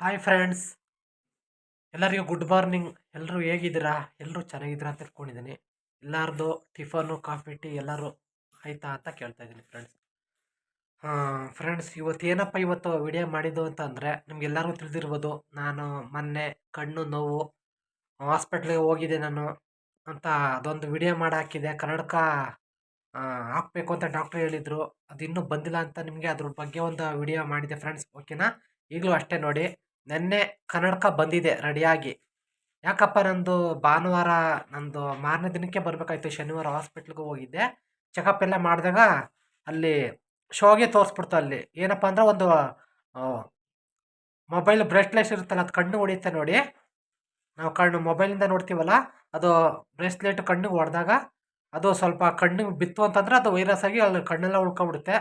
Hi friends ಎಲ್ಲರಿಗೂ good morning ಎಲ್ಲರೂ ಹೇಗಿದ್ದೀರಾ? ಎಲ್ಲರೂ ಚೆನ್ನಾಗಿದ್ದೀರಾ ಅಂತ ತಿಳ್ಕೊಂಡಿದ್ದೀನಿ. ಎಲ್ಲರದು ಟಿಫನು ಕಾಫಿ, ಟೀ ಎಲ್ಲರೂ ಆಯ್ತಾ ಅಂತ ಕೇಳ್ತಾ ಇದ್ದೀನಿ ಫ್ರೆಂಡ್ಸ್ ಹಾಂ ಫ್ರೆಂಡ್ಸ್ ಇವತ್ತು ಏನಪ್ಪ ಇವತ್ತು ವಿಡಿಯೋ ಮಾಡಿದ್ದು ಅಂತ ಅಂದರೆ ನಿಮ್ಗೆಲ್ಲರಿಗೂ ತಿಳಿದಿರ್ಬೋದು, ನಾನು ಮೊನ್ನೆ ಕಣ್ಣು ನೋವು ಹಾಸ್ಪಿಟ್ಲಿಗೆ ಹೋಗಿದ್ದೆ ನಾನು ಅಂತ ಅದೊಂದು ವಿಡಿಯೋ ಮಾಡಿ ಹಾಕಿದೆ ಕನ್ನಡಕ ಹಾಕ್ಬೇಕು ಅಂತ ಡಾಕ್ಟ್ರ್ ಹೇಳಿದರು. ಅದು ಇನ್ನೂ ಬಂದಿಲ್ಲ ಅಂತ ನಿಮಗೆ ಅದ್ರ ಬಗ್ಗೆ ಒಂದು ವಿಡಿಯೋ ಮಾಡಿದೆ ಫ್ರೆಂಡ್ಸ್ ಓಕೆನಾ ಈಗಲೂ ಅಷ್ಟೇ ನೋಡಿ. ನೆನ್ನೆ ಕನ್ನಡಕ ಬಂದಿದೆ, ರೆಡಿಯಾಗಿ. ಯಾಕಪ್ಪ ನಂದು ಭಾನುವಾರ ನಂದು ಮಾರನೇ ದಿನಕ್ಕೆ ಬರಬೇಕಾಯ್ತು, ಶನಿವಾರ ಹಾಸ್ಪಿಟ್ಲಿಗೆ ಹೋಗಿದ್ದೆ. ಚೆಕಪ್ ಎಲ್ಲ ಮಾಡಿದಾಗ ಅಲ್ಲಿ ಶೋಗೆ ತೋರಿಸ್ಬಿಡ್ತು ಅಲ್ಲಿ. ಏನಪ್ಪ ಅಂದ್ರೆ ಒಂದು ಮೊಬೈಲ್ ಬ್ರೇಸ್ಲೆಟ್ ಇರುತ್ತಲ್ಲ, ಅದು ಕಣ್ಣು ಹೊಡಿಯುತ್ತೆ ನೋಡಿ. ನಾವು ಕಣ್ಣು, ಮೊಬೈಲಿಂದ ನೋಡ್ತೀವಲ್ಲ, ಅದು ಬ್ರೇಸ್ಲೆಟ್ ಕಣ್ಣಿಗೆ ಹೊಡೆದಾಗ ಅದು ಸ್ವಲ್ಪ ಕಣ್ಣಿಗೆ ಬಿತ್ತು ಅಂತಂದ್ರೆ ಅದು ವೈರಸ್ ಆಗಿ ಅಲ್ಲಿ ಕಣ್ಣೆಲ್ಲ ಉಳ್ಕೊಂಬಿಡುತ್ತೆ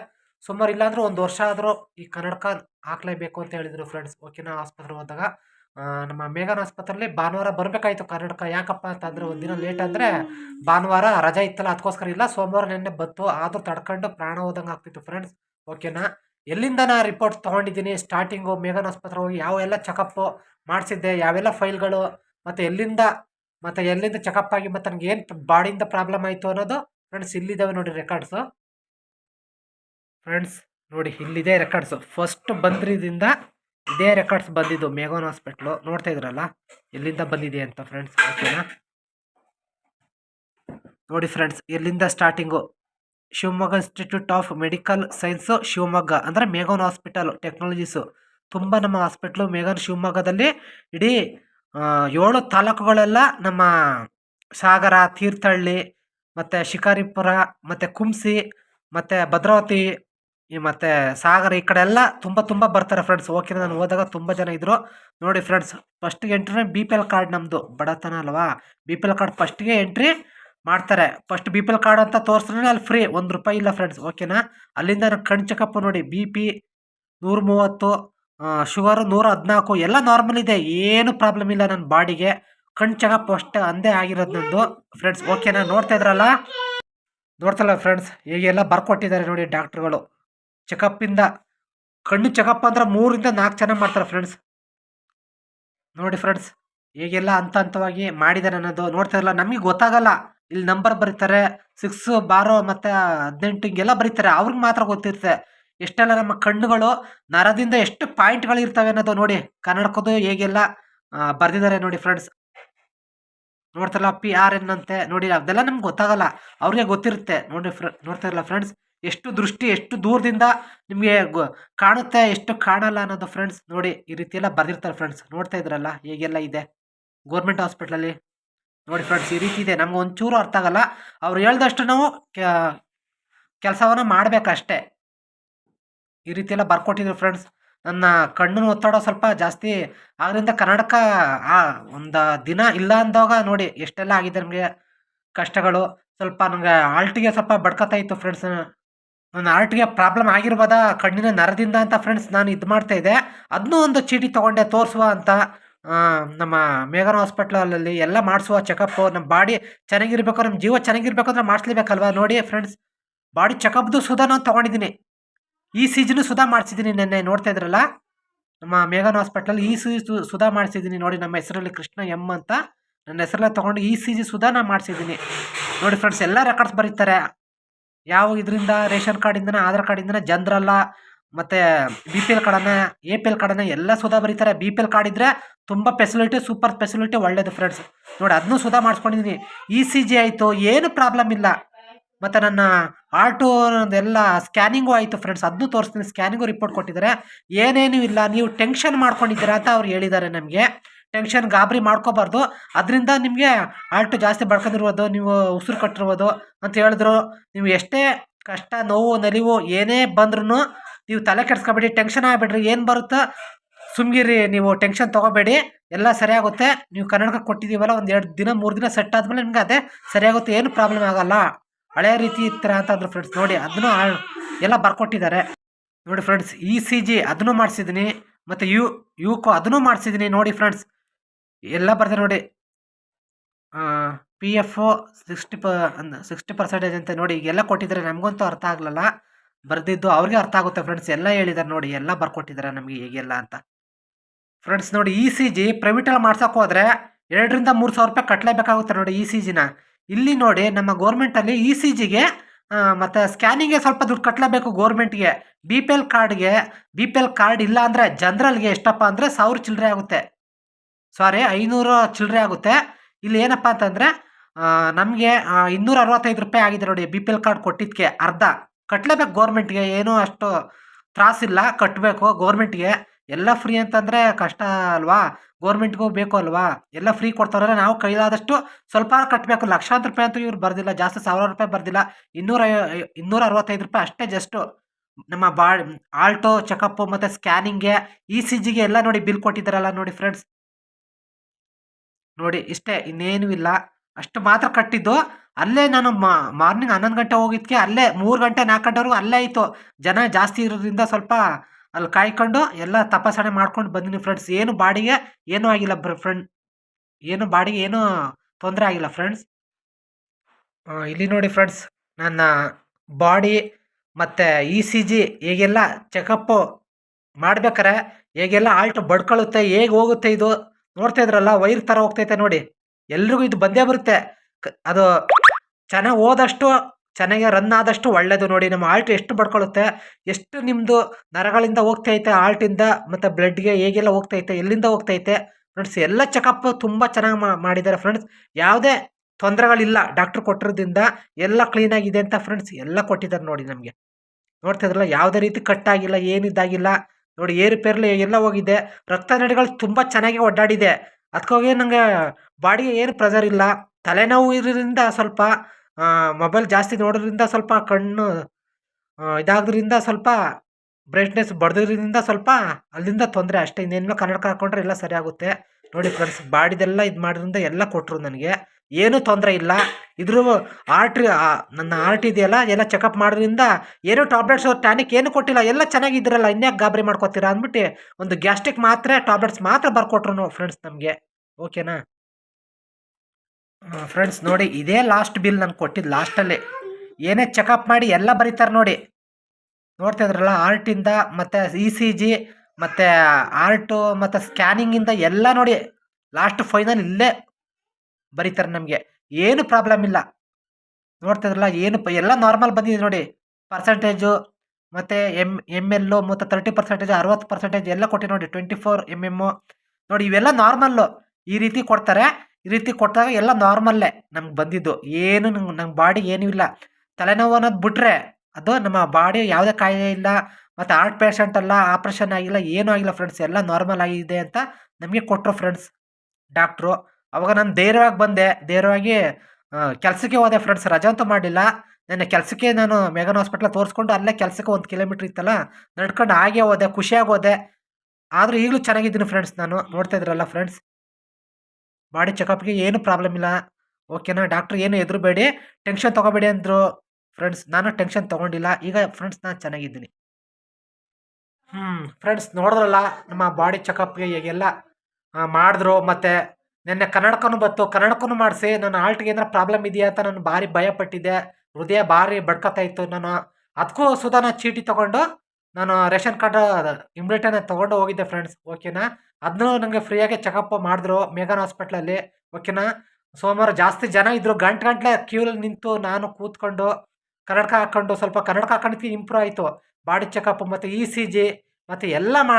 ಸುಮಾರು ಇಲ್ಲಾಂದರೂ ಒಂದು ವರ್ಷ ಆದರೂ ಈ ಕನ್ನಡಕ ಹಾಕ್ಲೇಬೇಕು ಅಂತ ಹೇಳಿದರು ಫ್ರೆಂಡ್ಸ್ ಓಕೆನಾ ಆಸ್ಪತ್ರೆಗೆ ಹೋದಾಗ ನಮ್ಮ ಮೇಘನ್ ಆಸ್ಪತ್ರೆಯಲ್ಲಿ ಭಾನುವಾರ ಬರಬೇಕಾಯ್ತು ಕನ್ನಡಕ. ಯಾಕಪ್ಪ ಅಂತಂದರೆ ಒಂದಿನ ಲೇಟ್ ಅಂದರೆ ಭಾನುವಾರ ರಜೆ ಇತ್ತಲ್ಲ ಅದಕ್ಕೋಸ್ಕರ ಇಲ್ಲ. ಸೋಮವಾರ ನಿನ್ನೆ ಬತ್ತು ಆದರೂ ತಡ್ಕೊಂಡು ಪ್ರಾಣ ಹೋದಂಗೆ ಆಗ್ತಿತ್ತು ಫ್ರೆಂಡ್ಸ್ ಓಕೆನಾ ಎಲ್ಲಿಂದ ನಾ ರಿಪೋರ್ಟ್ ತೊಗೊಂಡಿದ್ದೀನಿ? ಸ್ಟಾರ್ಟಿಂಗು ಮೇಘನ್ ಆಸ್ಪತ್ರೆ ಹೋಗಿ ಯಾವೆಲ್ಲ ಚೆಕಪ್ಪು ಮಾಡಿಸಿದ್ದೆ, ಯಾವೆಲ್ಲ ಫೈಲ್ಗಳು ಮತ್ತು ಎಲ್ಲಿಂದ ಮತ್ತು ಎಲ್ಲಿಂದ ಚೆಕಪ್ ಆಗಿ, ಮತ್ತು ನನಗೆ ಏನು ಬಾಡಿಯಿಂದ ಪ್ರಾಬ್ಲಮ್ ಆಯಿತು ಅನ್ನೋದು ಫ್ರೆಂಡ್ಸ್ ಇಲ್ಲಿದ್ದಾವೆ ನೋಡಿ ರೆಕಾರ್ಡ್ಸು ಫ್ರೆಂಡ್ಸ್ ನೋಡಿ, ಇಲ್ಲಿದೆ ರೆಕಾರ್ಡ್ಸು ಫಸ್ಟ್ ಬಂದ್ರಿದಿಂದ ಇದೇ ರೆಕಾರ್ಡ್ಸ್ ಬಂದಿದ್ದು ಮೇಘೋನ್ ಹಾಸ್ಪಿಟ್ಲು ನೋಡ್ತಾ ಇದ್ರಲ್ಲ? ಎಲ್ಲಿಂದ ಬಂದಿದೆ ಅಂತ ಫ್ರೆಂಡ್ಸ್ ಓಕೆನಾ ನೋಡಿ ಫ್ರೆಂಡ್ಸ್ ಎಲ್ಲಿಂದ starting Shivamogga institute of medical science Shivamogga. ಅಂದರೆ ಮೇಘೋನ್ ಹಾಸ್ಪಿಟಲ್ ಟೆಕ್ನಾಲಜೀಸು ತುಂಬ ನಮ್ಮ ಹಾಸ್ಪಿಟ್ಲು ಮೇಘನ್ ಶಿವಮೊಗ್ಗದಲ್ಲಿ ಇಡೀ ಏಳು ತಾಲೂಕುಗಳೆಲ್ಲ ನಮ್ಮ ಸಾಗರ, ತೀರ್ಥಹಳ್ಳಿ, ಮತ್ತು ಶಿಕಾರಿಪುರ, ಮತ್ತು ಕುಂಸಿ, ಮತ್ತು ಭದ್ರಾವತಿ ಈ ಮತ್ತೆ ಸಾಗರ ಈ ಕಡೆ ಎಲ್ಲ ತುಂಬ ತುಂಬ ಬರ್ತಾರೆ ಫ್ರೆಂಡ್ಸ್ ಓಕೆ ನಾನು ಹೋದಾಗ ತುಂಬ ಜನ ಇದ್ದರು ನೋಡಿ ಫ್ರೆಂಡ್ಸ್ ಫಸ್ಟ್ಗೆ entry B P L card ನಮ್ಮದು ಬಡತನ ಅಲ್ವಾ? ಬಿ ಪಿ ಎಲ್ ಕಾರ್ಡ್ ಫಸ್ಟಿಗೆ ಎಂಟ್ರಿ ಮಾಡ್ತಾರೆ. First B P L card ಅಂತ ತೋರಿಸಿದ್ರೆ ಅಲ್ಲಿ ಫ್ರೀ ಒಂದು ರೂಪಾಯಿ ಇಲ್ಲ ಫ್ರೆಂಡ್ಸ್ ಓಕೆನಾ ಅಲ್ಲಿಂದ ಕಣ್ ಚೆಕಪ್ ನೋಡಿ. ಬಿ ಪಿ ನೂರ ಮೂವತ್ತು ಶುಗರು ನೂರ ಹದಿನಾಲ್ಕು, ಎಲ್ಲ ನಾರ್ಮಲ್ ಇದೆ. ಏನು ಪ್ರಾಬ್ಲಮ್ ಇಲ್ಲ ನನ್ನ ಬಾಡಿಗೆ. ಕಣ್ ಚೆಕಪ್ ಅಷ್ಟೇ ಅಂದೇ ಆಗಿರೋದು ನಂದು. ಫ್ರೆಂಡ್ಸ್ ಓಕೆನಾ ನೋಡ್ತಾ ಇದ್ರಲ್ಲ? ನೋಡ್ತಲ್ಲ ಫ್ರೆಂಡ್ಸ್ ಈಗೆಲ್ಲ ಬರ್ಕೊಟ್ಟಿದ್ದಾರೆ ನೋಡಿ ಡಾಕ್ಟ್ರುಗಳು ಚೆಕಪ್ಪಿಂದ ಕಣ್ಣು ಚೆಕಪ್ ಅಂದ್ರೆ ಮೂರಿಂದ ನಾಲ್ಕು ಜನ ಮಾಡ್ತಾರೆ ಫ್ರೆಂಡ್ಸ್ ನೋಡಿ ಫ್ರೆಂಡ್ಸ್ ಹೇಗೆಲ್ಲ ಹಂತ ಹಂತವಾಗಿ ಮಾಡಿದ್ದಾರೆ ಅನ್ನೋದು ನೋಡ್ತಾ ಇರಲ್ಲ, ನಮಗೆ ಗೊತ್ತಾಗಲ್ಲ. ಇಲ್ಲಿ ನಂಬರ್ ಬರೀತಾರೆ ಸಿಕ್ಸ್ ಬಾರೋ ಮತ್ತು ಹದಿನೆಂಟು ಹಿಂಗೆಲ್ಲ ಬರೀತಾರೆ, ಅವ್ರಿಗೆ ಮಾತ್ರ ಗೊತ್ತಿರುತ್ತೆ. ಎಷ್ಟೆಲ್ಲ ನಮ್ಮ ಕಣ್ಣುಗಳು ನರದಿಂದ ಎಷ್ಟು ಪಾಯಿಂಟ್ಗಳು ಇರ್ತವೆ ಅನ್ನೋದು ನೋಡಿ ಕನ್ನಡಕದ ಹೇಗೆಲ್ಲ ಬರೆದಿದ್ದಾರೆ ನೋಡಿ ಫ್ರೆಂಡ್ಸ್ ನೋಡ್ತಾರಲ್ಲ ಪಿ ಆರ್ ಎನ್ ಅಂತೆ, ನೋಡಿ, ಅದೆಲ್ಲ ನಮ್ಗೆ ಗೊತ್ತಾಗಲ್ಲ, ಅವ್ರಿಗೆ ಗೊತ್ತಿರುತ್ತೆ. ನೋಡಿ ಫ್ರ ನೋಡ್ತಾ ಇರಲ್ಲ ಫ್ರೆಂಡ್ಸ್ ಎಷ್ಟು ದೃಷ್ಟಿ, ಎಷ್ಟು ದೂರದಿಂದ ನಿಮಗೆ ಕಾಣುತ್ತೆ, ಎಷ್ಟು ಕಾಣಲ್ಲ ಅನ್ನೋದು ಫ್ರೆಂಡ್ಸ್ ನೋಡಿ ಈ ರೀತಿ ಎಲ್ಲ ಬರೆದಿರ್ತಾರೆ ಫ್ರೆಂಡ್ಸ್ ನೋಡ್ತಾ ಇದ್ರಲ್ಲ, ಹೇಗೆಲ್ಲ ಇದೆ? ಗೋರ್ಮೆಂಟ್ ಹಾಸ್ಪಿಟ್ಲಲ್ಲಿ ನೋಡಿ ಫ್ರೆಂಡ್ಸ್ ಈ ರೀತಿ ಇದೆ. ನಮ್ಗೆ ಒಂಚೂರು ಅರ್ಥ ಆಗಲ್ಲ. ಅವ್ರು ಹೇಳ್ದಷ್ಟು ನಾವು ಕೆಲಸವನ್ನು ಮಾಡಬೇಕಷ್ಟೇ. ಈ ರೀತಿ ಎಲ್ಲ ಬರ್ಕೊಟ್ಟಿದ್ರು ಫ್ರೆಂಡ್ಸ್ ನನ್ನ ಕಣ್ಣಿನ ಒತ್ತಡ ಸ್ವಲ್ಪ ಜಾಸ್ತಿ ಆದ್ದರಿಂದ ಕರ್ನಾಟಕ, ಆ, ಒಂದು ದಿನ ಇಲ್ಲ ಅಂದಾಗ ನೋಡಿ ಎಷ್ಟೆಲ್ಲ ಆಗಿದೆ ನಮಗೆ ಕಷ್ಟಗಳು. ಸ್ವಲ್ಪ ನನಗೆ ಆಲ್ಟಿಗೆ ಸ್ವಲ್ಪ ಬಡ್ಕತ್ತಾ ಇತ್ತು ಫ್ರೆಂಡ್ಸ್ ನನ್ನ ಆರ್ಟಿಗೆ ಪ್ರಾಬ್ಲಮ್ ಆಗಿರ್ಬೋದ? ಕಣ್ಣಿನ ನರದಿಂದ ಅಂತ ಫ್ರೆಂಡ್ಸ್ ನಾನು ಇದು ಮಾಡ್ತಾ ಇದ್ದೆ. ಅದನ್ನೂ ಒಂದು ಚೀಟಿ ತೊಗೊಂಡೆ, ತೋರಿಸುವ ಅಂತ. ನಮ್ಮ ಮೇಘನ ಹಾಸ್ಪಿಟ್ಲಲ್ಲಿ ಎಲ್ಲ ಮಾಡಿಸುವ ಚೆಕಪ್ಪು ನಮ್ಮ ಬಾಡಿ ಚೆನ್ನಾಗಿರ್ಬೇಕು ನಮ್ಮ ಜೀವ ಚೆನ್ನಾಗಿರ್ಬೇಕು ಅಂದ್ರೆ ಮಾಡಿಸ್ಲೇಬೇಕಲ್ವಾ? ನೋಡಿ ಫ್ರೆಂಡ್ಸ್ ಬಾಡಿ ಚೆಕಪ್ದು ಸುಧಾ ನಾನು ತೊಗೊಂಡಿದ್ದೀನಿ. ಈ ಸಿಜಿನೂ ಸುಧಾ ಮಾಡಿಸಿದ್ದೀನಿ ನೆನ್ನೆ, ನೋಡ್ತಾ ಇದ್ರಲ್ಲ? ನಮ್ಮ ಮೇಘನ್ ಹಾಸ್ಪಿಟ್ಲಲ್ಲಿ ಈ ಸಿ ಸು- ಸುಧಾ ಮಾಡಿಸಿದ್ದೀನಿ. ನೋಡಿ ನಮ್ಮ ಹೆಸರಲ್ಲಿ ಕೃಷ್ಣ ಎಂ ಅಂತ. ನನ್ನ ಹೆಸರಲ್ಲೇ ತೊಗೊಂಡು ಈ ಸಿ ಜಿ ಸುಧಾ ನಾನು ಮಾಡಿಸಿದ್ದೀನಿ. ನೋಡಿ ಫ್ರೆಂಡ್ಸ್ ಎಲ್ಲ ರೆಕಾರ್ಡ್ಸ್ ಬರೀತಾರೆ. ಯಾವ ಇದರಿಂದ ರೇಷನ್ ಕಾರ್ಡಿಂದನ, ಆಧಾರ್ ಕಾರ್ಡಿಂದನೇ ಜನರಲ್ಲ ಮತ್ತು ಬಿ ಪಿ ಎಲ್ ಕಾರ್ಡನ್ನ ಎ ಪಿ ಎಲ್ ಕಾರ್ಡನ್ನ ಎಲ್ಲ ಸುಧಾ ಬರೀತಾರೆ. ಬಿ ಪಿ ಎಲ್ ಕಾರ್ಡ್ ಇದ್ದರೆ ತುಂಬ ಫೆಸಿಲಿಟಿ ಸೂಪರ್ ಫೆಸಿಲಿಟಿ ಒಳ್ಳೇದು ಫ್ರೆಂಡ್ಸ್ ನೋಡಿ ಅದನ್ನು ಸುಧಾ ಮಾಡಿಸ್ಕೊಂಡಿದ್ದೀನಿ ಇ ಸಿ ಜಿ ಆಯಿತು, ಏನು ಪ್ರಾಬ್ಲಮ್ ಇಲ್ಲ. ಮತ್ತು ನನ್ನ ಆರ್ಟು ಎಲ್ಲ ಸ್ಕ್ಯಾನಿಂಗು ಆಯಿತು ಫ್ರೆಂಡ್ಸ್ ಅದನ್ನು ತೋರಿಸ್ತೀನಿ. ಸ್ಕ್ಯಾನಿಂಗು ರಿಪೋರ್ಟ್ ಕೊಟ್ಟಿದ್ದಾರೆ. ಏನೇನೂ ಇಲ್ಲ. ನೀವು ಟೆನ್ಷನ್ ಮಾಡ್ಕೊಂಡಿದ್ದೀರಾ ಅಂತ ಅವ್ರು ಹೇಳಿದ್ದಾರೆ ನಮಗೆ. ಟೆನ್ಷನ್ ಗಾಬರಿ ಮಾಡ್ಕೋಬಾರ್ದು. ಅದರಿಂದ ನಿಮಗೆ ಆಲ್ಟು ಜಾಸ್ತಿ ಬಡ್ಕೊಂಡಿರ್ಬೋದು ನೀವು ಉಸಿರು ಕಟ್ಟಿರ್ಬೋದು ಅಂತ ಹೇಳಿದ್ರು. ನೀವು ಎಷ್ಟೇ ಕಷ್ಟ, ನೋವು, ನಲಿವು ಏನೇ ಬಂದ್ರೂ ನೀವು ತಲೆ ಕೆಡ್ಸ್ಕೊಬೇಡಿ ಟೆನ್ಷನ್ ಆಗಬೇಡ್ರಿ. ಏನು ಬರುತ್ತೋ? ಸುಮ್ಗಿರಿ, ನೀವು ಟೆನ್ಷನ್ ತೊಗೋಬೇಡಿ. ಎಲ್ಲ ಸರಿಯಾಗುತ್ತೆ. ನೀವು ಕನ್ನಡಕ ಕೊಟ್ಟಿದ್ದೀವಲ್ಲ, ಒಂದು ಎರಡು ದಿನ, ಮೂರು ದಿನ ಸೆಟ್ ಆದಮೇಲೆ ನಿಮಗೆ ಅದೇ ಸರಿಯಾಗುತ್ತೆ. ಏನು ಪ್ರಾಬ್ಲಮ್ ಆಗಲ್ಲ. ಹಳೆಯ ರೀತಿ ಇರ್ತೀರ ಅಂತಂದ್ರು ಫ್ರೆಂಡ್ಸ್ ನೋಡಿ ಅದನ್ನು ಎಲ್ಲ ಬರ್ಕೊಟ್ಟಿದ್ದಾರೆ. ನೋಡಿ ಫ್ರೆಂಡ್ಸ್ ಇ ಸಿ ಜಿ ಅದನ್ನು ಮಾಡಿಸಿದ್ದೀನಿ ಮತ್ತು ಯು, ಯುಕೋ ಅದನ್ನು ಮಾಡಿಸಿದ್ದೀನಿ ನೋಡಿ ಫ್ರೆಂಡ್ಸ್ ಎಲ್ಲ ಬರ್ತಾರೆ ನೋಡಿ. ಪಿ ಎಫ್ ಸಿಕ್ಸ್ಟಿ ಪ ಸಿಕ್ಸ್ಟಿ ಪರ್ಸೆಂಟೇಜ್ ಅಂತ ನೋಡಿ ಈಗೆಲ್ಲ ಕೊಟ್ಟಿದ್ದಾರೆ. ನಮಗಂತೂ ಅರ್ಥ ಆಗಲಲ್ಲ. ಬರೆದಿದ್ದು ಅವ್ರಿಗೆ ಅರ್ಥ ಆಗುತ್ತೆ ಫ್ರೆಂಡ್ಸ್ ಎಲ್ಲ ಹೇಳಿದ್ದಾರೆ ನೋಡಿ. ಎಲ್ಲ ಬರ್ಕೊಟ್ಟಿದ್ದಾರೆ ನಮಗೆ ಹೇಗೆಲ್ಲ ಅಂತ. ಫ್ರೆಂಡ್ಸ್ ನೋಡಿ ಇ ಸಿ ಜಿ ಪ್ರೈವೇಟಲ್ಲಿ ಮಾಡ್ಸೋಕೆ ಎರಡರಿಂದ ಮೂರು ಸಾವಿರ ರೂಪಾಯಿ ಕಟ್ಟಲೇಬೇಕಾಗುತ್ತೆ ನೋಡಿ ಇ ಸಿ ಜಿನ ಇಲ್ಲಿ ನೋಡಿ ನಮ್ಮ ಗೌರ್ಮೆಂಟಲ್ಲಿ ಇ ಸಿ ಜಿಗೆ ಮತ್ತು ಸ್ಕ್ಯಾನಿಂಗ್ಗೆ ಸ್ವಲ್ಪ ದುಡ್ಡು ಕಟ್ಟಲೇಬೇಕು ಗೋರ್ಮೆಂಟ್ಗೆ ಬಿ ಪಿ ಎಲ್ ಕಾರ್ಡ್ಗೆ ಬಿ ಪಿ ಎಲ್ ಕಾರ್ಡ್ ಇಲ್ಲ ಅಂದರೆ ಜನರಲ್ಗೆ ಎಷ್ಟಪ್ಪ ಅಂದರೆ ಸಾವಿರ ಚಿಲ್ಲರೆ ಆಗುತ್ತೆ. ಸಾರಿ ಐನೂರು ಚಿಲ್ಲರೆ ಆಗುತ್ತೆ. ಇಲ್ಲಿ ಏನಪ್ಪ ಅಂತಂದರೆ ನಮಗೆ ಇನ್ನೂರ ಅರವತ್ತೈದು ರೂಪಾಯಿ ಆಗಿದೆ ನೋಡಿ ಬಿ ಪಿ ಎಲ್ ಕಾರ್ಡ್ ಕೊಟ್ಟಿದ್ದಕ್ಕೆ ಅರ್ಧ. ಕಟ್ಟಲೇಬೇಕು ಗೋರ್ಮೆಂಟ್ಗೆ ಏನೂ ಅಷ್ಟು ತ್ರಾಸಿಲ್ಲ ಕಟ್ಟಬೇಕು ಗೋರ್ಮೆಂಟ್ಗೆ ಎಲ್ಲ ಫ್ರೀ ಅಂತಂದರೆ ಕಷ್ಟ ಅಲ್ವಾ? ಗೋರ್ಮೆಂಟ್ಗೂ ಬೇಕು ಅಲ್ವಾ? ಎಲ್ಲ ಫ್ರೀ ಕೊಡ್ತಾರಲ್ಲ ನಾವು ಕೈಲಾದಷ್ಟು ಸ್ವಲ್ಪ ಕಟ್ಟಬೇಕು ಲಕ್ಷಾಂತರ ರೂಪಾಯಿ ಅಂತೂ ಇವ್ರು ಬರ್ದಿಲ್ಲ, ಜಾಸ್ತಿ ಸಾವಿರ ರೂಪಾಯಿ ಬರ್ದಿಲ್ಲ. ಇನ್ನೂರ ಇನ್ನೂರ ಅರವತ್ತೈದು ರೂಪಾಯಿ ಅಷ್ಟೇ ಜಸ್ಟು ನಮ್ಮ ಬಾ, ಆಲ್ಟೋ, ಚೆಕಪ್ಪು ಮತ್ತು ಸ್ಕ್ಯಾನಿಂಗ್ಗೆ ಇ ಸಿ ಜಿಗೆ ಎಲ್ಲ ನೋಡಿ ಬಿಲ್ ಕೊಟ್ಟಿದ್ದಾರಲ್ಲ ನೋಡಿ ಫ್ರೆಂಡ್ಸ್ ನೋಡಿ, ಇಷ್ಟೇ, ಇನ್ನೇನು ಇಲ್ಲ. ಅಷ್ಟು ಮಾತ್ರ ಕಟ್ಟಿದ್ದು, ಅಲ್ಲೇ ನಾನು ಮಾರ್ನಿಂಗ್ ಹನ್ನೊಂದು ಗಂಟೆ ಹೋಗಿದ್ಕೆ, ಅಲ್ಲೇ ಮೂರು ಗಂಟೆ ನಾಲ್ಕು ಗಂಟೆವರೆಗೂ ಅಲ್ಲೇ ಇತ್ತು ಜನ ಜಾಸ್ತಿ ಇರೋದ್ರಿಂದ ಸ್ವಲ್ಪ ಅಲ್ಲಿ ಕಾಯ್ಕೊಂಡು ಎಲ್ಲ ತಪಾಸಣೆ ಮಾಡ್ಕೊಂಡು ಬಂದಿನಿ ಫ್ರೆಂಡ್ಸ್ ಏನು ಬಾಡಿಗೆ, ಏನೂ ಆಗಿಲ್ಲ ಫ್ರೆಂಡ್ ಏನು ಬಾಡಿಗೆ, ಏನೂ ತೊಂದರೆ ಆಗಿಲ್ಲ ಫ್ರೆಂಡ್ಸ್ ಇಲ್ಲಿ ನೋಡಿ ಫ್ರೆಂಡ್ಸ್ ನನ್ನ ಬಾಡಿ ಮತ್ತು ಇ ಸಿ ಜಿ ಹೇಗೆಲ್ಲ ಚೆಕಪ್ಪು ಮಾಡ್ಬೇಕಾರೆ, ಹೇಗೆಲ್ಲ ಆಲ್ಟ್ ಬಡ್ಕೊಳ್ಳುತ್ತೆ ಹೇಗೆ ಹೋಗುತ್ತೆ ಇದು? ನೋಡ್ತಾ ಇದ್ರಲ್ಲ, ವೈರ್ ಥರ ಹೋಗ್ತೈತೆ ನೋಡಿ. ಎಲ್ರಿಗೂ ಇದು ಬಂದೇ ಬರುತ್ತೆ. ಅದು ಚೆನ್ನಾಗಿ ಹೋದಷ್ಟು ಚೆನ್ನಾಗಿ ರನ್ ಆದಷ್ಟು ಒಳ್ಳೇದು ನೋಡಿ. ನಮ್ಮ ಆಲ್ಟ್ ಎಷ್ಟು ಬಡ್ಕೊಳ್ಳುತ್ತೆ ಎಷ್ಟು ನಿಮ್ಮದು ನರಗಳಿಂದ ಹೋಗ್ತೈತೆ ಆಲ್ಟಿಂದ, ಮತ್ತು ಬ್ಲಡ್ಗೆ ಹೇಗೆಲ್ಲ ಹೋಗ್ತೈತೆ, ಎಲ್ಲಿಂದ ಹೋಗ್ತೈತೆ. ಫ್ರೆಂಡ್ಸ್, ಎಲ್ಲ ಚೆಕಪ್ ತುಂಬ ಚೆನ್ನಾಗಿ ಮಾಡಿದ್ದಾರೆ ಫ್ರೆಂಡ್ಸ್. ಯಾವುದೇ ತೊಂದರೆಗಳಿಲ್ಲ, ಡಾಕ್ಟ್ರು ಕೊಟ್ಟಿರೋದ್ರಿಂದ ಎಲ್ಲ ಕ್ಲೀನಾಗಿದೆ ಅಂತ ಫ್ರೆಂಡ್ಸ್ ಎಲ್ಲ ಕೊಟ್ಟಿದ್ದಾರೆ ನೋಡಿ ನಮಗೆ. ನೋಡ್ತಾ ಇದ್ರಲ್ಲ, ಯಾವುದೇ ರೀತಿ ಕಟ್ಟಾಗಿಲ್ಲ ಏನಿದ್ದಾಗಿಲ್ಲ. ನೋಡಿ ಏರುಪೇರ್ಲಿ ಎಲ್ಲ ಹೋಗಿದೆ. ರಕ್ತ ನಡಿಗಳು ತುಂಬ ಚೆನ್ನಾಗಿ ಒಡ್ಡಾಡಿದೆ ಅದಕ್ಕೋಗಿ ನನಗೆ ಬಾಡಿಗೆ ಏನು ಪ್ರೆಸರ್ ಇಲ್ಲ. ತಲೆನೋವು ಇರೋದ್ರಿಂದ ಸ್ವಲ್ಪ ಮೊಬೈಲ್ ಜಾಸ್ತಿ ನೋಡೋದ್ರಿಂದ ಸ್ವಲ್ಪ ಕಣ್ಣು ಇದಾಗೋದ್ರಿಂದ ಸ್ವಲ್ಪ ಬ್ರೈಟ್ನೆಸ್ ಬಡ್ದಿರೋದ್ರಿಂದ ಸ್ವಲ್ಪ ಅಲ್ಲಿಂದ ತೊಂದರೆ ಅಷ್ಟೇ. ಇನ್ನೇನು ಕನ್ನಡಕ ಹಾಕ್ಕೊಂಡ್ರೆ ಎಲ್ಲ ಸರಿ ಆಗುತ್ತೆ. ನೋಡಿ ಫ್ರೆಂಡ್ಸ್ ಬಾಡಿದೆಲ್ಲ ಇದು ಮಾಡೋದ್ರಿಂದ ಎಲ್ಲ ಕೊಟ್ಟರು ನನಗೆ. ಏನೂ ತೊಂದರೆ ಇಲ್ಲ. ಇದ್ರ ಆರ್ಟ್ ನನ್ನ ಆರ್ಟ್ ಇದೆಯಲ್ಲ, ಎಲ್ಲ ಚೆಕಪ್ ಮಾಡೋದ್ರಿಂದ ಏನೂ ಟ್ಯಾಬ್ಲೆಟ್ಸು ಟ್ಯಾನಿಕ್ ಏನು ಕೊಟ್ಟಿಲ್ಲ. ಎಲ್ಲ ಚೆನ್ನಾಗಿದ್ರಲ್ಲ, ಇನ್ಯಾಕೆ ಗಾಬರಿ ಮಾಡ್ಕೊತೀರಾ ಅಂದ್ಬಿಟ್ಟು ಒಂದು ಗ್ಯಾಸ್ಟ್ರಿಕ್ ಮಾತ್ರ ಟ್ಯಾಬ್ಲೆಟ್ಸ್ ಮಾತ್ರ ಬರ್ಕೊಟ್ರು ಫ್ರೆಂಡ್ಸ್ ನಮಗೆ. ಓಕೆನಾ ಫ್ರೆಂಡ್ಸ್ ನೋಡಿ, ಇದೇ ಲಾಸ್ಟ್ ಬಿಲ್ ನಾನು ಕೊಟ್ಟಿದ್ದು ಲಾಸ್ಟಲ್ಲಿ ಏನೇ ಚೆಕಪ್ ಮಾಡಿ ಎಲ್ಲ ಬರೀತಾರೆ ನೋಡಿ. ನೋಡ್ತಾ ಇದ್ರಲ್ಲ ಆರ್ಟಿಂದ ಮತ್ತು ಇ ಸಿ ಜಿ ಮತ್ತು ಆರ್ಟು ಮತ್ತು ಸ್ಕ್ಯಾನಿಂಗಿಂದ ಎಲ್ಲ ನೋಡಿ ಲಾಸ್ಟ್ ಫೈನಲ್ ಇಲ್ಲೇ ಬರೀತಾರೆ ನಮಗೆ. ಏನು ಪ್ರಾಬ್ಲಮ್ ಇಲ್ಲ. ನೋಡ್ತಾ ಇದ್ರಲ್ಲ ಏನು ಎಲ್ಲ ನಾರ್ಮಲ್ ಬಂದಿದೆ ನೋಡಿ. ಪರ್ಸೆಂಟೇಜು ಮತ್ತು ಎಂ ಎಂ ಎಲ್ಲು ಮತ್ತು ತರ್ಟಿ ಪರ್ಸೆಂಟೇಜ್ ಅರವತ್ತು ಪರ್ಸೆಂಟೇಜ್ ಎಲ್ಲ ಕೊಟ್ಟಿ ನೋಡಿ ಟ್ವೆಂಟಿ ಫೋರ್ ಎಂ ಎಮ್ಮು ನೋಡಿ, ಇವೆಲ್ಲ ನಾರ್ಮಲ್ಲು ಈ ರೀತಿ ಕೊಡ್ತಾರೆ. ಈ ರೀತಿ ಕೊಟ್ಟಾಗ ಎಲ್ಲ ನಾರ್ಮಲ್ಲೇ ನಮ್ಗೆ ಬಂದಿದ್ದು. ಏನು ನಂಗೆ ನಮ್ಮ ಬಾಡಿ ಏನೂ ಇಲ್ಲ. ತಲೆನೋವು ಅನ್ನೋದು ಬಿಟ್ರೆ ಅದು ನಮ್ಮ ಬಾಡಿ ಯಾವುದೇ ಕಾಯಿಲೆ ಇಲ್ಲ. ಮತ್ತು ಹಾರ್ಟ್ ಪೇಷಂಟ್ ಅಲ್ಲ ಆಪ್ರೇಷನ್ ಆಗಿಲ್ಲ, ಏನೂ ಆಗಿಲ್ಲ ಫ್ರೆಂಡ್ಸ್ ಎಲ್ಲ ನಾರ್ಮಲ್ ಆಗಿದೆ ಅಂತ ನಮಗೆ ಕೊಟ್ಟರು ಫ್ರೆಂಡ್ಸ್ ಡಾಕ್ಟ್ರು ಅವಾಗ ನಾನು ಧೈರ್ಯವಾಗಿ ಬಂದೆ, ಧೈರ್ಯವಾಗಿ ಕೆಲಸಕ್ಕೆ ಹೋದೆ ಫ್ರೆಂಡ್ಸ್ ರಜೆ ಅಂತೂ ಮಾಡಲಿಲ್ಲ. ನನ್ನ ಕೆಲಸಕ್ಕೆ ನಾನು ಮೆಗನ್ ಹಾಸ್ಪಿಟ್ಲ ತೋರಿಸ್ಕೊಂಡು ಅಲ್ಲೇ ಕೆಲಸಕ್ಕೆ ಒಂದು ಕಿಲೋಮೀಟ್ರ್ ಇತ್ತಲ್ಲ, ನಡ್ಕೊಂಡು ಹಾಗೆ ಹೋದೆ, ಖುಷಿಯಾಗಿ ಹೋದೆ. ಆದರೂ ಈಗಲೂ ಚೆನ್ನಾಗಿದ್ದೀನಿ ಫ್ರೆಂಡ್ಸ್ ನಾನು, ನೋಡ್ತಾ ಇದ್ರಲ್ಲ ಫ್ರೆಂಡ್ಸ್ ಬಾಡಿ ಚೆಕಪ್ಗೆ ಏನು ಪ್ರಾಬ್ಲಮ್ ಇಲ್ಲ. ಓಕೆನಾ ಡಾಕ್ಟ್ರ್ ಏನು ಎದುರುಬೇಡಿ ಟೆನ್ಷನ್ ತೊಗೋಬೇಡಿ ಅಂದರು. ಫ್ರೆಂಡ್ಸ್ ನಾನು ಟೆನ್ಷನ್ ತೊಗೊಂಡಿಲ್ಲ. ಈಗ ಫ್ರೆಂಡ್ಸ್ ನಾನು ಚೆನ್ನಾಗಿದ್ದೀನಿ. ಹ್ಞೂ ಫ್ರೆಂಡ್ಸ್ ನೋಡಿದ್ರಲ್ಲ, ನಮ್ಮ ಬಾಡಿ ಚೆಕಪ್ಗೆ ಹೇಗೆಲ್ಲ ಮಾಡಿದ್ರು, ಮತ್ತು ನಿನ್ನೆ ಕನ್ನಡಕನೂ ಬತ್ತು ಕನ್ನಡಕನೂ ಮಾಡಿಸಿ, ನನ್ನ ಆಲ್ಟ್ಗೆ ಏನಾರ ಪ್ರಾಬ್ಲಮ್ ಇದೆಯಾ ಅಂತ ನಾನು ಭಾರಿ ಭಯಪಟ್ಟಿದ್ದೆ, ಹೃದಯ ಭಾರಿ ಬಡ್ಕೊತಾ ಇತ್ತು ನಾನು. ಅದಕ್ಕೂ ಸುಧಾನ ಚೀಟಿ ತೊಗೊಂಡು, ನಾನು ರೇಷನ್ ಕಾರ್ಡ್ ಇಮ್ಮಿಡಿಯೇಟಾಗಿ ತೊಗೊಂಡು ಹೋಗಿದ್ದೆ ಫ್ರೆಂಡ್ಸ್ ಓಕೆನಾ ಅದನ್ನೂ ನನಗೆ ಫ್ರೀಯಾಗಿ ಚೆಕಪ್ ಮಾಡಿದ್ರು, ಮೇಘನ್ ಹಾಸ್ಪಿಟ್ಲಲ್ಲಿ ಓಕೆನಾ ಸೋಮವಾರ ಜಾಸ್ತಿ ಜನ ಇದ್ದರು ಗಂಟೆ ಗಂಟಲೆ ಕ್ಯೂರಲ್ಲಿ ನಿಂತು ನಾನು ಕೂತ್ಕೊಂಡು ಕನ್ನಡಕ ಹಾಕ್ಕೊಂಡು ಸ್ವಲ್ಪ ಕನ್ನಡಕ ಹಾಕೊಂಡಿದ್ದಕ್ಕೆ ಇಂಪ್ರೂವ್ ಆಯಿತು. ಬಾಡಿ ಚೆಕಪ್ ಮತ್ತು ಇ ಸಿ ಜಿ ಮತ್ತು ಎಲ್ಲ ಮಾ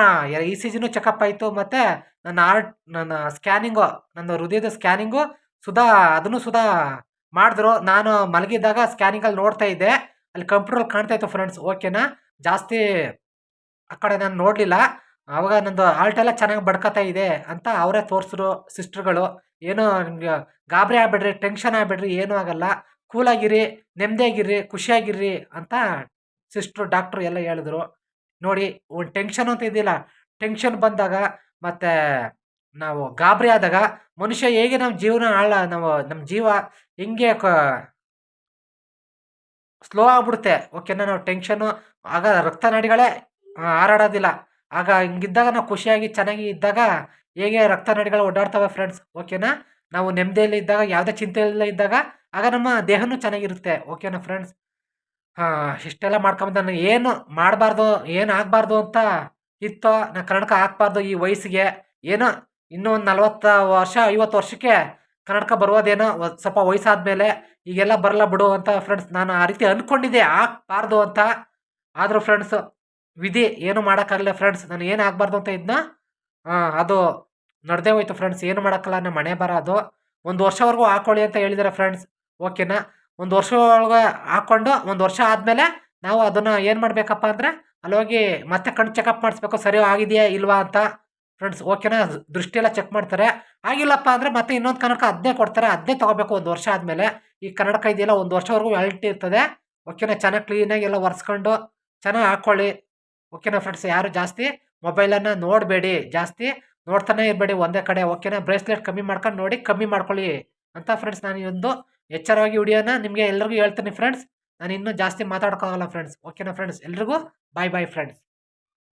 ಇ ಸಿ ಜಿನೂ ಚೆಕಪ್ ಆಯಿತು. ಮತ್ತು ನನ್ನ ಆರ್ಟ್ ನನ್ನ ಸ್ಕ್ಯಾನಿಂಗು ನನ್ನ ಹೃದಯದ ಸ್ಕ್ಯಾನಿಂಗು ಸುಧಾ ಅದನ್ನು ಸುಧಾ ಮಾಡಿದ್ರು. ನಾನು ಮಲಗಿದ್ದಾಗ ಸ್ಕ್ಯಾನಿಂಗಲ್ಲಿ ನೋಡ್ತಾ ಇದ್ದೆ. ಅಲ್ಲಿ ಕಂಪ್ಯೂಟ್ರಲ್ಲಿ ಕಾಣ್ತಾ ಇತ್ತು ಫ್ರೆಂಡ್ಸ್ ಓಕೆನಾ ಜಾಸ್ತಿ ಆ ಕಡೆ ನಾನು ನೋಡಲಿಲ್ಲ. ಆವಾಗ ನಂದು ಆಲ್ಟೆಲ್ಲ ಚೆನ್ನಾಗಿ ಬಡ್ಕೋತಾ ಇದೆ ಅಂತ ಅವರೇ ತೋರಿಸ್ರು ಸಿಸ್ಟ್ರುಗಳು ಏನೂ ನಿಮಗೆ ಗಾಬರಿ ಆಗಬೇಡ್ರಿ ಟೆನ್ಷನ್ ಆಗಬೇಡ್ರಿ, ಏನೂ ಆಗಲ್ಲ. ಕೂಲಾಗಿರಿ ನೆಮ್ಮದಿಯಾಗಿರ್ರಿ ಖುಷಿಯಾಗಿರ್ರಿ ಅಂತ ಸಿಸ್ಟ್ರು ಡಾಕ್ಟ್ರು ಎಲ್ಲ ಹೇಳಿದ್ರು. ನೋಡಿ, ಒಂದು ಟೆನ್ಷನ್ ಅಂತ ಇದ್ದಿಲ್ಲ. ಟೆನ್ಷನ್ ಬಂದಾಗ ಮತ್ತು ನಾವು ಗಾಬರಿ ಆದಾಗ ಮನುಷ್ಯ ಹೇಗೆ ನಮ್ಮ ಜೀವನ ಆಳ ನಾವು ನಮ್ಮ ಜೀವ ಹೆಂಗೆ ಸ್ಲೋ ಆಗ್ಬಿಡುತ್ತೆ. ಓಕೆನಾ ನಾವು ಟೆನ್ಷನ್ ಆಗ ರಕ್ತನಾಡಿಗಳೇ ಹಾರಾಡೋದಿಲ್ಲ. ಆಗ ಹಿಂಗಿದ್ದಾಗ ನಾವು ಖುಷಿಯಾಗಿ, ಚೆನ್ನಾಗಿ ಇದ್ದಾಗ ಹೇಗೆ ರಕ್ತನಾಡಿಗಳು ಓಡಾಡ್ತವೆ ಫ್ರೆಂಡ್ಸ್ ಓಕೆನಾ ನಾವು ನೆಮ್ಮದಿಯಲ್ಲಿ ಇದ್ದಾಗ, ಯಾವುದೇ ಚಿಂತೆಯಿಲ್ಲ ಇದ್ದಾಗ ಆಗ ನಮ್ಮ ದೇಹನೂ ಚೆನ್ನಾಗಿರುತ್ತೆ. ಓಕೆನಾ ಫ್ರೆಂಡ್ಸ್ ಹಾಂ, ಇಷ್ಟೆಲ್ಲ ಮಾಡ್ಕೊಂಬಂದು ಏನು ಮಾಡಬಾರ್ದು, ಏನು ಆಗಬಾರ್ದು ಅಂತ ಇತ್ತೋ ನಾನು ಕನ್ನಡಕ ಹಾಕ್ಬಾರ್ದು ಈ ವಯಸ್ಸಿಗೆ. ಏನೋ ಇನ್ನೂ ಒಂದು ನಲ್ವತ್ತು ವರ್ಷ, ಐವತ್ತು ವರ್ಷಕ್ಕೆ ಕನ್ನಡಕ ಬರುವುದೇನೋ ಸ್ವಲ್ಪ ಸ್ವಲ್ಪ ವಯಸ್ಸಾದಮೇಲೆ ಈಗೆಲ್ಲ ಬರಲ್ಲ ಬಿಡು ಅಂತ ಫ್ರೆಂಡ್ಸ್ ನಾನು ಆ ರೀತಿ ಅಂದ್ಕೊಂಡಿದ್ದೆ ಹಾಕ್ಬಾರ್ದು ಅಂತ. ಆದರೂ ಫ್ರೆಂಡ್ಸ್ ವಿಧಿ ಏನು ಮಾಡೋಕ್ಕಾಗಲ್ಲ ಫ್ರೆಂಡ್ಸ್ ನಾನು ಏನು ಆಗಬಾರ್ದು ಅಂತ ಇದನ್ನ ಅದು ನಡೆದೇ ಹೋಯ್ತು ಫ್ರೆಂಡ್ಸ್ ಏನು ಮಾಡೋಕ್ಕಲ್ಲ ನಮ್ಮ ಮನೆ ಬರ ಅದು ಒಂದು ವರ್ಷವರೆಗೂ ಹಾಕೊಳ್ಳಿ ಅಂತ ಹೇಳಿದ್ದಾರೆ ಫ್ರೆಂಡ್ಸ್ ಓಕೆನಾ ಒಂದು ವರ್ಷ ಒಳಗೆ ಹಾಕ್ಕೊಂಡು ಒಂದು ವರ್ಷ ಆದಮೇಲೆ ನಾವು ಅದನ್ನು ಏನು ಮಾಡಬೇಕಪ್ಪ ಅಂದರೆ ಅಲ್ಲಿ ಹೋಗಿ ಮತ್ತೆ ಕಣ್ಣು ಚೆಕಪ್ ಮಾಡಿಸ್ಬೇಕು, ಸರಿ ಆಗಿದೆಯಾ ಇಲ್ವಾ ಅಂತ. ಫ್ರೆಂಡ್ಸ್ ಓಕೆನಾ ದೃಷ್ಟಿಯೆಲ್ಲ ಚೆಕ್ ಮಾಡ್ತಾರೆ. ಆಗಿಲ್ಲಪ್ಪ ಅಂದರೆ ಮತ್ತೆ ಇನ್ನೊಂದು ಕನ್ನಡಕ ಅದನ್ನೇ ಕೊಡ್ತಾರೆ ಅದನ್ನೇ ತೊಗೋಬೇಕು ಒಂದು ವರ್ಷ ಆದಮೇಲೆ. ಈ ಕನ್ನಡಕ ಇದೆಯಲ್ಲ ಒಂದು ವರ್ಷವರೆಗೂ ವ್ಯಾಲಿಟಿ ಇರ್ತದೆ. ಓಕೆನಾ ಚೆನ್ನಾಗಿ ಕ್ಲೀನಾಗಿ ಎಲ್ಲ ಒರೆಸ್ಕೊಂಡು ಚೆನ್ನಾಗಿ ಹಾಕ್ಕೊಳ್ಳಿ ಓಕೆನಾ ಫ್ರೆಂಡ್ಸ್ ಯಾರು ಜಾಸ್ತಿ ಮೊಬೈಲನ್ನು ನೋಡಬೇಡಿ, ಜಾಸ್ತಿ ನೋಡ್ತಾನೆ ಇರಬೇಡಿ ಒಂದೇ ಕಡೆ. ಓಕೆನಾ ಬ್ರೇಸ್ಲೆಟ್ ಕಮ್ಮಿ ಮಾಡ್ಕೊಂಡು ನೋಡಿ ಕಮ್ಮಿ ಮಾಡ್ಕೊಳ್ಳಿ ಅಂತ ಫ್ರೆಂಡ್ಸ್ ನಾನು ಒಂದು ಎಚ್ಚರವಾಗಿ ವಿಡಿಯೋನ ನಿಮಗೆ ಎಲ್ಲರಿಗೂ ಹೇಳ್ತೀನಿ ಫ್ರೆಂಡ್ಸ್ ನಾನು ಇನ್ನೂ ಜಾಸ್ತಿ ಮಾತಾಡೋಕ್ಕಾಗಲ್ಲ ಫ್ರೆಂಡ್ಸ್ ಓಕೆನಾ ಫ್ರೆಂಡ್ಸ್ ಎಲ್ರಿಗೂ ಬಾಯ್ ಬಾಯ್ ಫ್ರೆಂಡ್ಸ್